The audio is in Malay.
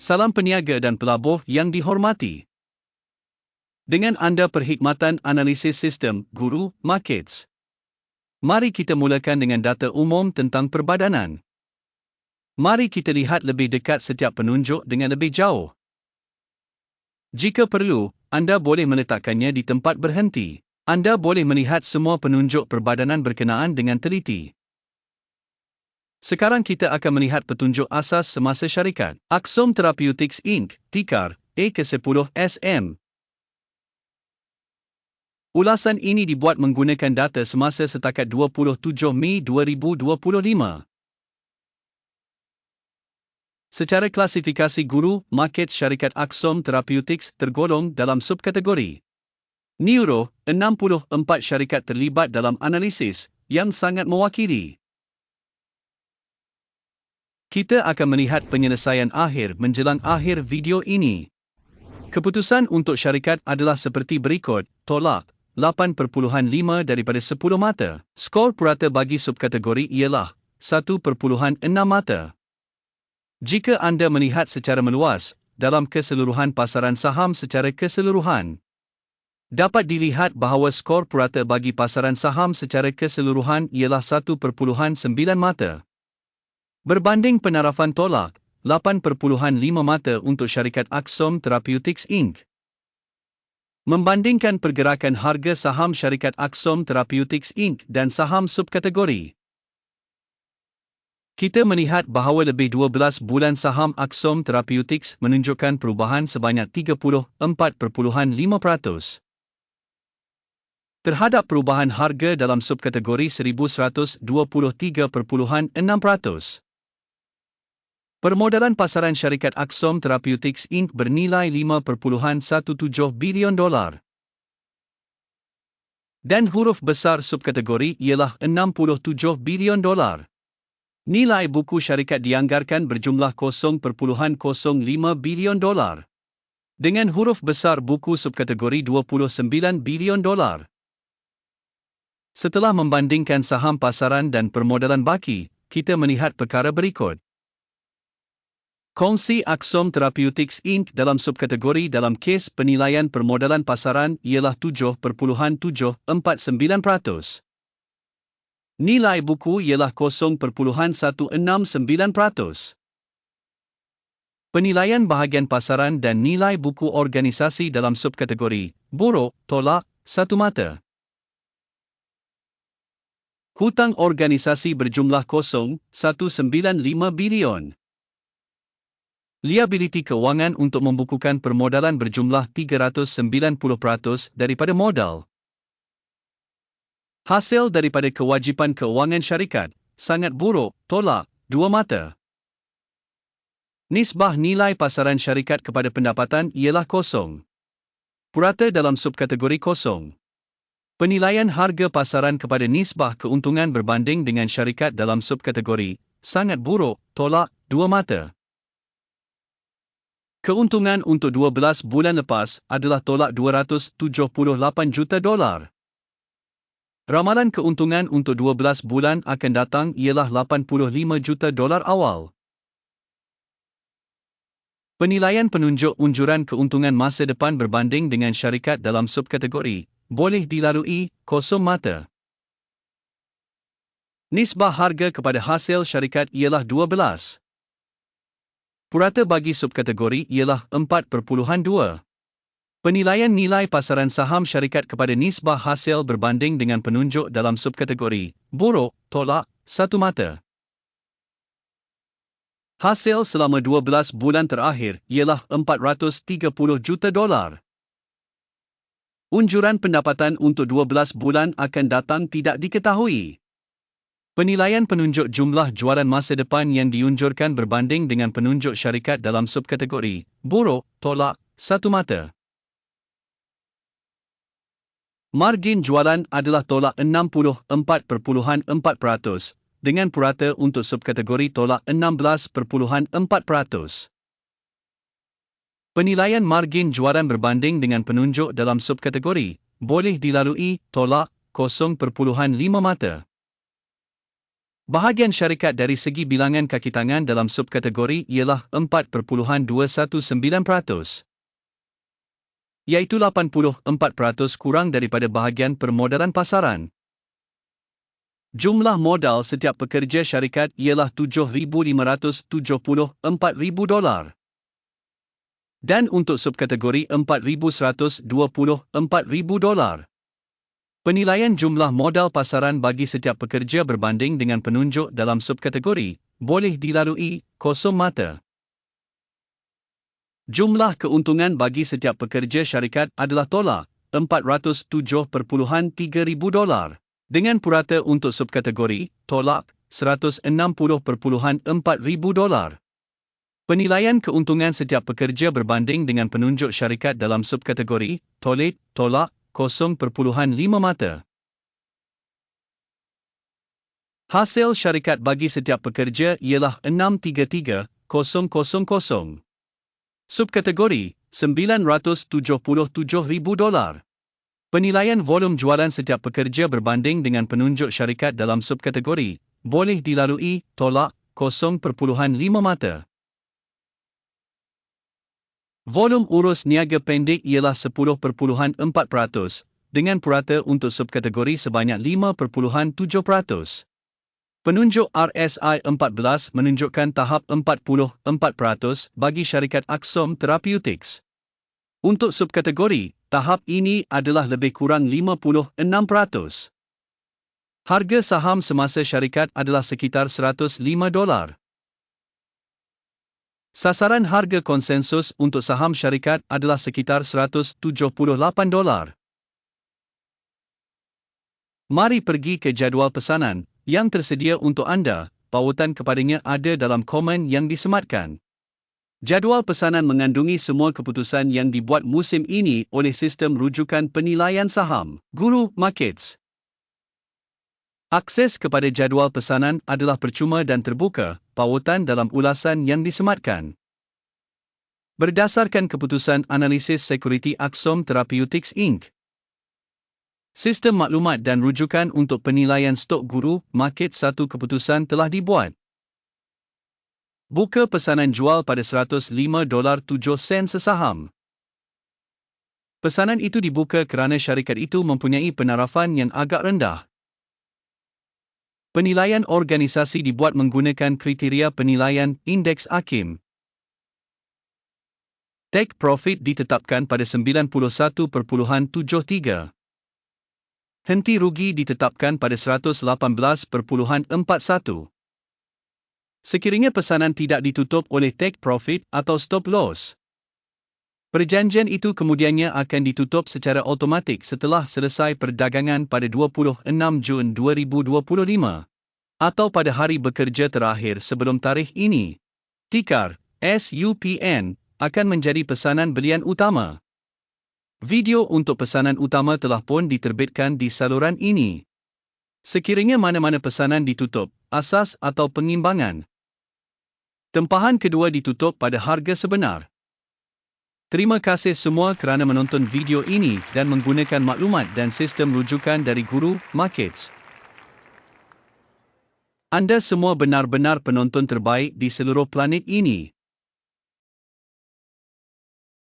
Salam peniaga dan pelabuh yang dihormati. Dengan anda perkhidmatan analisis sistem Guru Markets. Mari kita mulakan dengan data umum tentang perbadanan. Mari kita lihat lebih dekat setiap penunjuk dengan lebih jauh. Jika perlu, anda boleh meletakkannya di tempat berhenti. Anda boleh melihat semua penunjuk perbadanan berkenaan dengan teliti. Sekarang kita akan melihat petunjuk asas semasa syarikat. Axom Therapeutics Inc. Tikar A ke-10 SM. Ulasan ini dibuat menggunakan data semasa setakat 27 Mei 2025. Secara klasifikasi guru, market syarikat Axom Therapeutics tergolong dalam subkategori. Neuro, 64 syarikat terlibat dalam analisis yang sangat mewakili. Kita akan melihat penyelesaian akhir menjelang akhir video ini. Keputusan untuk syarikat adalah seperti berikut, tolak 8.5 daripada 10 mata. Skor purata bagi subkategori ialah 1.6 mata. Jika anda melihat secara meluas, dalam keseluruhan pasaran saham secara keseluruhan, dapat dilihat bahawa skor purata bagi pasaran saham secara keseluruhan ialah 1.9 mata. Berbanding penarafan tolak, 8.5 mata untuk syarikat Axom Therapeutics Inc. Membandingkan pergerakan harga saham syarikat Axom Therapeutics Inc. dan saham subkategori. Kita melihat bahawa lebih 12 bulan saham Axom Therapeutics menunjukkan perubahan sebanyak 34.5%. Terhadap perubahan harga dalam subkategori 1123.6%. Permodalan pasaran syarikat Axom Therapeutics Inc. bernilai 5.17 bilion dolar. Dan huruf besar subkategori ialah 67 bilion dolar. Nilai buku syarikat dianggarkan berjumlah 0.05 bilion dolar. Dengan huruf besar buku subkategori 29 bilion dolar. Setelah membandingkan saham pasaran dan permodalan baki, kita melihat perkara berikut. Kongsi Axom Therapeutics Inc. dalam subkategori dalam kes penilaian permodalan pasaran ialah 7.749%. Nilai buku ialah 0.169%. Penilaian bahagian pasaran dan nilai buku organisasi dalam subkategori, buruk, tolak, satu mata. Hutang organisasi berjumlah 0.195 bilion. Liability kewangan untuk membukukan permodalan berjumlah 390% daripada modal. Hasil daripada kewajipan kewangan syarikat, sangat buruk, tolak, dua mata. Nisbah nilai pasaran syarikat kepada pendapatan ialah kosong. Purata dalam subkategori kosong. Penilaian harga pasaran kepada nisbah keuntungan berbanding dengan syarikat dalam subkategori, sangat buruk, tolak, dua mata. Keuntungan untuk 12 bulan lepas adalah tolak 278 juta dolar. Ramalan keuntungan untuk 12 bulan akan datang ialah 85 juta dolar awal. Penilaian penunjuk unjuran keuntungan masa depan berbanding dengan syarikat dalam subkategori boleh dilalui kosong mata. Nisbah harga kepada hasil syarikat ialah 12. Purata bagi subkategori ialah 4.2. Penilaian nilai pasaran saham syarikat kepada nisbah hasil berbanding dengan penunjuk dalam subkategori, buruk, tolak, satu mata. Hasil selama 12 bulan terakhir ialah 430 juta dolar. Unjuran pendapatan untuk 12 bulan akan datang tidak diketahui. Penilaian penunjuk jumlah jualan masa depan yang diunjurkan berbanding dengan penunjuk syarikat dalam subkategori, buruk, tolak, satu mata. Margin jualan adalah tolak 64.4% dengan purata untuk subkategori tolak 16.4%. Penilaian margin jualan berbanding dengan penunjuk dalam subkategori boleh dilalui tolak 0.5 mata. Bahagian syarikat dari segi bilangan kaki tangan dalam subkategori ialah 4.219%. Iaitu 84% kurang daripada bahagian permodalan pasaran. Jumlah modal setiap pekerja syarikat ialah 7,574,000 dolar. Dan untuk subkategori 4,124,000 dolar. Penilaian jumlah modal pasaran bagi setiap pekerja berbanding dengan penunjuk dalam subkategori boleh dilalui kosong mata. Jumlah keuntungan bagi setiap pekerja syarikat adalah tolak 407.3 ribu dolar dengan purata untuk subkategori tolak 160.4 ribu dolar. Penilaian keuntungan setiap pekerja berbanding dengan penunjuk syarikat dalam subkategori tolit tolak 0.5 mata. Hasil syarikat bagi setiap pekerja ialah 633,000. Subkategori 977,000 dolar. Penilaian volum jualan setiap pekerja berbanding dengan penunjuk syarikat dalam subkategori boleh dilalui tolak 0.5 mata. Volum urus niaga pendek ialah 10.4% dengan purata untuk subkategori sebanyak 5.7%. Penunjuk RSI 14 menunjukkan tahap 44% bagi syarikat Axom Therapeutics. Untuk subkategori, tahap ini adalah lebih kurang 56%. Harga saham semasa syarikat adalah sekitar 105 dolar. Sasaran harga konsensus untuk saham syarikat adalah sekitar 178 dolar. Mari pergi ke jadual pesanan yang tersedia untuk anda. Pautan kepadanya ada dalam komen yang disematkan. Jadual pesanan mengandungi semua keputusan yang dibuat musim ini oleh sistem rujukan penilaian saham, Guru Markets. Akses kepada jadual pesanan adalah percuma dan terbuka, pautan dalam ulasan yang disematkan. Berdasarkan keputusan analisis sekuriti Axom Therapeutics Inc. Sistem maklumat dan rujukan untuk penilaian stok guru market satu keputusan telah dibuat. Buka pesanan jual pada 105 dolar 7 sen sesaham. Pesanan itu dibuka kerana syarikat itu mempunyai penarafan yang agak rendah. Penilaian organisasi dibuat menggunakan kriteria penilaian indeks AKIM. Take profit ditetapkan pada 91.73. Henti rugi ditetapkan pada 118.41. Sekiranya pesanan tidak ditutup oleh take profit atau stop loss. Perjanjian itu kemudiannya akan ditutup secara automatik setelah selesai perdagangan pada 26 Jun 2025 atau pada hari bekerja terakhir sebelum tarikh ini. Tikar SUPN akan menjadi pesanan belian utama. Video untuk pesanan utama telah pun diterbitkan di saluran ini. Sekiranya mana-mana pesanan ditutup, asas atau pengimbangan, Tempahan kedua ditutup pada harga sebenar. Terima kasih semua kerana menonton video ini dan menggunakan maklumat dan sistem rujukan dari Guru Markets. Anda semua benar-benar penonton terbaik di seluruh planet ini.